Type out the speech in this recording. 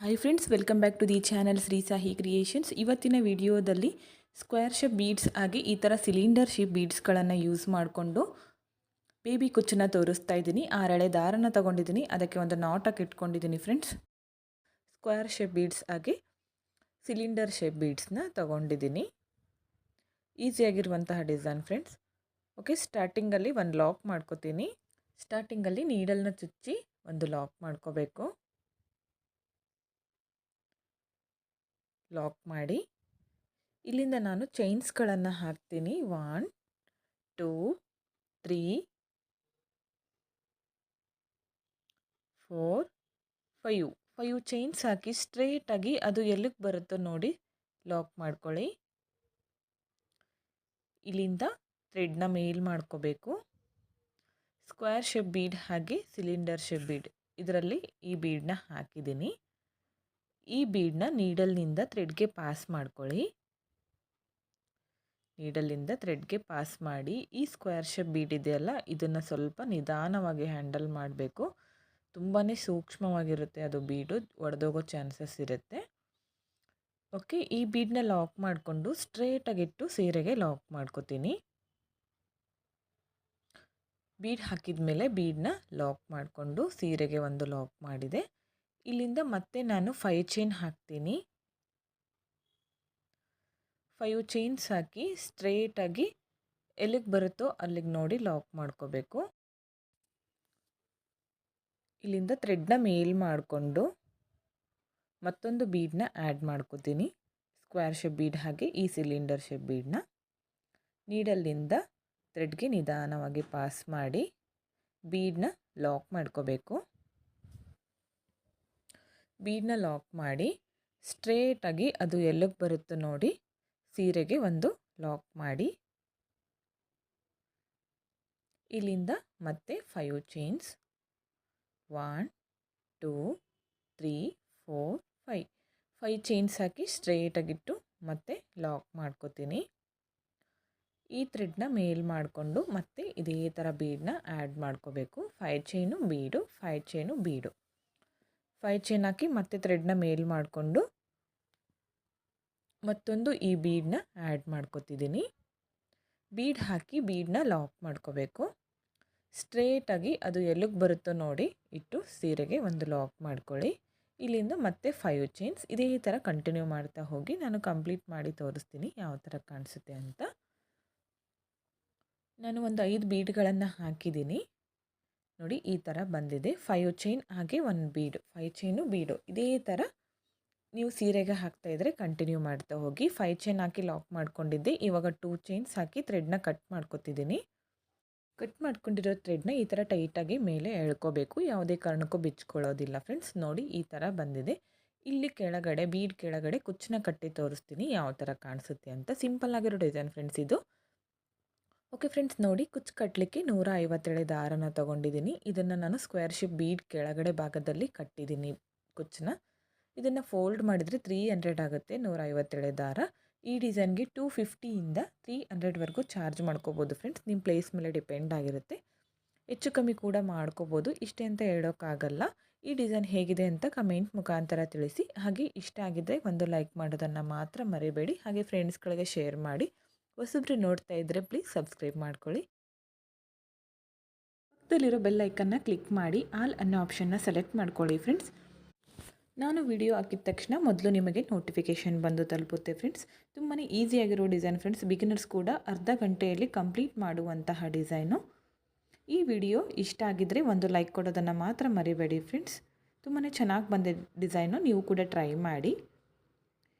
Hi friends welcome back to the channel Shri Sahi creations ಇವತ್ತಿನ ವಿಡಿಯೋದಲ್ಲಿ square shape beads ಆಗಿ ಈ ಥರ ಸಿಲಿಂಡರ್ ಶೇಪ್ ಬೀಡ್ಸ್ಗಳನ್ನು ಯೂಸ್ ಮಾಡಿಕೊಂಡು ಬೇಬಿ ಕುಚ್ಚನ್ನ ತೋರಿಸ್ತಾ ಇದ್ದೀನಿ. ಆರಳೆ ದಾರನ ತೊಗೊಂಡಿದ್ದೀನಿ. ಅದಕ್ಕೆ ಒಂದು ನಾಟಕ್ಕೆ ಇಟ್ಕೊಂಡಿದ್ದೀನಿ ಫ್ರೆಂಡ್ಸ್ ಸ್ಕ್ವೇರ್ ಶೇಪ್ ಬೀಡ್ಸ್ ಆಗಿ ಸಿಲಿಂಡರ್ ಶೇಪ್ ಬೀಡ್ಸ್ನ ತೊಗೊಂಡಿದ್ದೀನಿ. ಈಸಿಯಾಗಿರುವಂತಹ ಡಿಸೈನ್ ಫ್ರೆಂಡ್ಸ್ ಓಕೆ ಸ್ಟಾರ್ಟಿಂಗಲ್ಲಿ ಒಂದು ಲಾಕ್ ಮಾಡ್ಕೋತೀನಿ. ಸ್ಟಾರ್ಟಿಂಗಲ್ಲಿ ನೀಡಲ್ನ ಚುಚ್ಚಿ ಒಂದು ಲಾಕ್ ಮಾಡ್ಕೋಬೇಕು. ಲಾಕ್ ಮಾಡಿ. ಇಲ್ಲಿಂದ ನಾನು ಚೈನ್ಸ್ಗಳನ್ನು ಹಾಕ್ತೀನಿ. One, two, three, four, five. Five chains ಹಾಕಿ ಸ್ಟ್ರೇಟಾಗಿ ಅದು ಎಲ್ಲಿಗೆ ಬರುತ್ತೋ ನೋಡಿ ಲಾಕ್ ಮಾಡ್ಕೊಳ್ಳಿ. ಇಲ್ಲಿಂದ ಥ್ರೆಡ್ನ ಮೇಲ್ ಮಾಡ್ಕೋಬೇಕು. ಸ್ಕ್ವೇರ್ ಶೇಪ್ ಬೀಡ್ ಹಾಗೆ ಸಿಲಿಂಡರ್ ಶೇಪ್ ಬೀಡ್. ಇದರಲ್ಲಿ ಈ ಬೀಡನ್ನ ಹಾಕಿದ್ದೀನಿ. ಈ ಬೀಡನ್ನ ನೀಡಲ್ನಿಂದ ಥ್ರೆಡ್ಗೆ ಪಾಸ್ ಮಾಡ್ಕೊಳ್ಳಿ. ನೀಡಲಿಂದ ಥ್ರೆಡ್ಗೆ ಪಾಸ್ ಮಾಡಿ, ಈ ಸ್ಕ್ವೇರ್ ಶೇಪ್ ಬೀಡ್ ಇದೆಯಲ್ಲ, ಇದನ್ನು ಸ್ವಲ್ಪ ನಿಧಾನವಾಗಿ ಹ್ಯಾಂಡಲ್ ಮಾಡಬೇಕು. ತುಂಬಾ ಸೂಕ್ಷ್ಮವಾಗಿರುತ್ತೆ ಅದು ಬೀಡು, ಒಡೆದೋಗೋ ಚಾನ್ಸಸ್ ಇರುತ್ತೆ. ಓಕೆ, ಈ ಬೀಡನ್ನ ಲಾಕ್ ಮಾಡಿಕೊಂಡು ಸ್ಟ್ರೇಟಾಗಿಟ್ಟು ಸೀರೆಗೆ ಲಾಕ್ ಮಾಡ್ಕೋತೀನಿ. ಬೀಡ್ ಹಾಕಿದ ಮೇಲೆ ಬೀಡನ್ನ ಲಾಕ್ ಮಾಡಿಕೊಂಡು ಸೀರೆಗೆ ಒಂದು ಲಾಕ್ ಮಾಡಿದೆ. ಇಲ್ಲಿಂದ ಮತ್ತೆ ನಾನು ಫೈವ್ ಚೈನ್ ಹಾಕ್ತೀನಿ. ಫೈವ್ ಚೈನ್ಸ್ ಹಾಕಿ ಸ್ಟ್ರೇಟಾಗಿ ಎಲ್ಲಿಗೆ ಬರುತ್ತೋ ಅಲ್ಲಿಗೆ ನೋಡಿ ಲಾಕ್ ಮಾಡ್ಕೋಬೇಕು. ಇಲ್ಲಿಂದ ಥ್ರೆಡ್ನ ಮೇಲ್ ಮಾಡಿಕೊಂಡು ಮತ್ತೊಂದು ಬೀಡನ್ನ ಆ್ಯಡ್ ಮಾಡ್ಕೋತೀನಿ. ಸ್ಕ್ವೇರ್ ಶೇಪ್ ಬೀಡ್ ಹಾಗೆ ಈ ಸಿಲಿಂಡರ್ ಶೇಪ್ ಬೀಡನ್ನ ನೀಡಲ್ಲಿಂದ ಥ್ರೆಡ್ಗೆ ನಿಧಾನವಾಗಿ ಪಾಸ್ ಮಾಡಿ ಬೀಡನ್ನ ಲಾಕ್ ಮಾಡ್ಕೋಬೇಕು. ಬೀಡನ್ನ ಲಾಕ್ ಮಾಡಿ ಸ್ಟ್ರೇಟಾಗಿ ಅದು ಎಲ್ಲಿಗೆ ಬರುತ್ತೋ ನೋಡಿ ಸೀರೆಗೆ ಒಂದು ಲಾಕ್ ಮಾಡಿ. ಇಲ್ಲಿಂದ ಮತ್ತೆ five chains one two three four five five chains ಹಾಕಿ ಸ್ಟ್ರೇಟಾಗಿಟ್ಟು ಮತ್ತೆ ಲಾಕ್ ಮಾಡ್ಕೋತೀನಿ. ಈ ಥ್ರೆಡ್ನ ಮೇಲ್ ಮಾಡಿಕೊಂಡು ಮತ್ತೆ ಇದೇ ಥರ ಬೀಡನ್ನ ಆ್ಯಡ್ ಮಾಡ್ಕೋಬೇಕು. Five chain bead five chain bead. Five chain ಹಾಕಿ ಮತ್ತೆ ಥ್ರೆಡ್ನ ಮೇಲ್ ಮಾಡಿಕೊಂಡು ಮತ್ತೊಂದು ಈ ಬೀಡನ್ನ ಆ್ಯಡ್ ಮಾಡ್ಕೊತಿದ್ದೀನಿ. ಬೀಡ್ ಹಾಕಿ ಬೀಡನ್ನ ಲಾಕ್ ಮಾಡ್ಕೋಬೇಕು. ಸ್ಟ್ರೇಟಾಗಿ ಅದು ಎಲ್ಲಿಗೆ ಬರುತ್ತೋ ನೋಡಿ ಇಟ್ಟು ಸೀರೆಗೆ ಒಂದು ಲಾಕ್ ಮಾಡ್ಕೊಳ್ಳಿ. ಇಲ್ಲಿಂದ ಮತ್ತೆ ಫೈವ್ ಚೈನ್ಸ್ ಇದೇ ಥರ ಕಂಟಿನ್ಯೂ ಮಾಡ್ತಾ ಹೋಗಿ ನಾನು ಕಂಪ್ಲೀಟ್ ಮಾಡಿ ತೋರಿಸ್ತೀನಿ ಯಾವ ಥರ ಕಾಣಿಸುತ್ತೆ ಅಂತ. ನಾನು ಒಂದು ಐದು ಬೀಡ್ಗಳನ್ನು ಹಾಕಿದ್ದೀನಿ. ನೋಡಿ ಈ ಥರ ಬಂದಿದೆ. ಫೈವ್ ಚೈನ್ ಹಾಗೆ ಒಂದು ಬೀಡು ಫೈವ್ ಚೈನು ಬೀಡು ಇದೇ ಥರ ನೀವು ಸೀರೆಗೆ ಹಾಕ್ತಾ ಇದ್ದರೆ ಕಂಟಿನ್ಯೂ ಮಾಡ್ತಾ ಹೋಗಿ. ಫೈವ್ ಚೈನ್ ಹಾಕಿ ಲಾಕ್ ಮಾಡ್ಕೊಂಡಿದ್ದೆ. ಇವಾಗ ಟೂ ಚೈನ್ಸ್ ಹಾಕಿ ಥ್ರೆಡ್ನ ಕಟ್ ಮಾಡ್ಕೊತಿದ್ದೀನಿ. ಕಟ್ ಮಾಡ್ಕೊಂಡಿರೋ ಥ್ರೆಡ್ನ ಈ ಥರ ಟೈಟಾಗಿ ಮೇಲೆ ಎಳ್ಕೋಬೇಕು. ಯಾವುದೇ ಕಾರಣಕ್ಕೂ ಬಿಚ್ಕೊಳ್ಳೋದಿಲ್ಲ ಫ್ರೆಂಡ್ಸ್ ನೋಡಿ ಈ ಥರ ಬಂದಿದೆ. ಇಲ್ಲಿ ಕೆಳಗಡೆ ಬೀಡ್ ಕೆಳಗಡೆ ಕುಚ್ಚನ್ನ ಕಟ್ಟಿ ತೋರಿಸ್ತೀನಿ. ಯಾವ ಥರ ಕಾಣಿಸುತ್ತೆ ಅಂತ. ಸಿಂಪಲ್ ಆಗಿರೋ ಡಿಸೈನ್ ಫ್ರೆಂಡ್ಸ್ ಇದು. ಓಕೆ ಫ್ರೆಂಡ್ಸ್, ನೋಡಿ ಕುಚ್ಚು ಕಟ್ಟಲಿಕ್ಕೆ ನೂರ ಐವತ್ತೇಳು ದಾರನ ತೊಗೊಂಡಿದ್ದೀನಿ. ಇದನ್ನು ನಾನು ಸ್ಕ್ವೇರ್ ಶೇಪ್ ಬೀಡ್ ಕೆಳಗಡೆ ಭಾಗದಲ್ಲಿ ಕಟ್ಟಿದ್ದೀನಿ ಕುಚ್ಚನ್ನ. ಇದನ್ನು ಫೋಲ್ಡ್ ಮಾಡಿದರೆ ತ್ರೀ ಹಂಡ್ರೆಡ್ ಆಗುತ್ತೆ ನೂರ ಐವತ್ತೇಳು ದಾರ ಈ ಡಿಸೈನ್ಗೆ ಟೂ ಫಿಫ್ಟಿಯಿಂದ ತ್ರೀ ಹಂಡ್ರೆಡ್ವರೆಗೂ ಚಾರ್ಜ್ ಮಾಡ್ಕೋಬೋದು ಫ್ರೆಂಡ್ಸ್. ನಿಮ್ಮ ಪ್ಲೇಸ್ ಮೇಲೆ ಡಿಪೆಂಡ್ ಆಗಿರುತ್ತೆ. ಹೆಚ್ಚು ಕಮ್ಮಿ ಕೂಡ ಮಾಡ್ಕೋಬೋದು. ಇಷ್ಟೇ ಅಂತ ಹೇಳೋಕ್ಕಾಗಲ್ಲ. ಈ ಡಿಸೈನ್ ಹೇಗಿದೆ ಅಂತ ಕಮೆಂಟ್ ಮುಖಾಂತರ ತಿಳಿಸಿ. ಹಾಗೆ ಇಷ್ಟ ಆಗಿದ್ದರೆ ಒಂದು ಲೈಕ್ ಮಾಡೋದನ್ನು ಮಾತ್ರ ಮರಿಬೇಡಿ. ಹಾಗೆ ಫ್ರೆಂಡ್ಸ್ಗಳಿಗೆ ಶೇರ್ ಮಾಡಿ. ಹೊಸಬ್ರು ನೋಡ್ತಾ ಇದ್ದರೆ ಪ್ಲೀಸ್ ಸಬ್ಸ್ಕ್ರೈಬ್ ಮಾಡ್ಕೊಳ್ಳಿ. ಪಕ್ಕದಲ್ಲಿರೋ ಬೆಲ್ ಐಕನ್ನ ಕ್ಲಿಕ್ ಮಾಡಿ, ಆಲ್ ಅನ್ನೋ ಆಪ್ಷನ್ನ ಸೆಲೆಕ್ಟ್ ಮಾಡ್ಕೊಳ್ಳಿ ಫ್ರೆಂಡ್ಸ್. ನಾನು ವಿಡಿಯೋ ಹಾಕಿದ ತಕ್ಷಣ ಮೊದಲು ನಿಮಗೆ ನೋಟಿಫಿಕೇಷನ್ ಬಂದು ತಲುಪುತ್ತೆ ಫ್ರೆಂಡ್ಸ್. ತುಂಬಾ ಈಸಿಯಾಗಿರೋ ಡಿಸೈನ್ ಫ್ರೆಂಡ್ಸ್. ಬಿಗಿನರ್ಸ್ ಕೂಡ ಅರ್ಧ ಗಂಟೆಯಲ್ಲಿ ಕಂಪ್ಲೀಟ್ ಮಾಡುವಂತಹ ಡಿಸೈನು. ಈ ವಿಡಿಯೋ ಇಷ್ಟ ಆಗಿದ್ದರೆ ಒಂದು ಲೈಕ್ ಕೊಡೋದನ್ನು ಮಾತ್ರ ಮರಿಬೇಡಿ ಫ್ರೆಂಡ್ಸ್. ತುಂಬಾ ಚೆನ್ನಾಗಿ ಬಂದಿದೆ ಡಿಸೈನು. ನೀವು ಕೂಡ ಟ್ರೈ ಮಾಡಿ.